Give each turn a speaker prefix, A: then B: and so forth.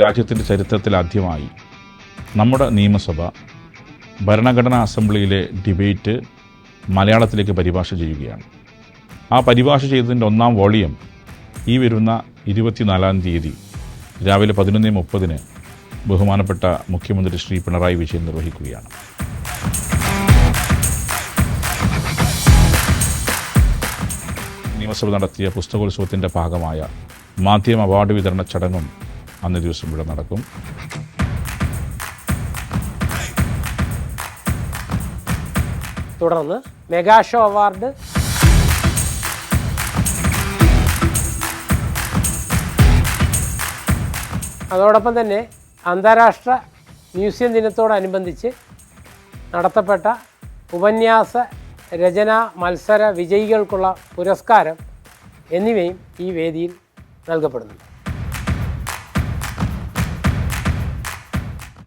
A: രാജ്യത്തിന്റെ ചരിത്രത്തിൽ ആദ്യമായി നമ്മുടെ നിയമസഭ ഭരണഘടനാ അസംബ്ലിയിലെ ഡിബേറ്റ് മലയാളത്തിലേക്ക് പരിഭാഷ ചെയ്യുകയാണ്. ആ പരിഭാഷ ചെയ്തതിന്റെ ഒന്നാം വോളിയം ഈ വരുന്ന ഇരുപത്തിനാലാം തീയതി രാവിലെ പതിനൊന്ന് മുപ്പതിന് ബഹുമാനപ്പെട്ട മുഖ്യമന്ത്രി ശ്രീ പിണറായി വിജയൻ നിർവഹിക്കുകയാണ്. നിയമസഭ നടത്തിയ പുസ്തകോത്സവത്തിന്റെ ഭാഗമായ മാധ്യമ അവാർഡ് വിതരണ ചടങ്ങും അന്ന് ദിവസം ഇവിടെ നടക്കും.
B: തുടർന്ന് മെഗാഷോ അവാർഡ്. അതോടൊപ്പം തന്നെ അന്താരാഷ്ട്ര മ്യൂസിയം ദിനത്തോടനുബന്ധിച്ച് നടത്തപ്പെട്ട ഉപന്യാസ രചന മത്സര വിജയികൾക്കുള്ള പുരസ്കാരം എന്നിവയും ഈ വേദിയിൽ നൽകപ്പെടുന്നു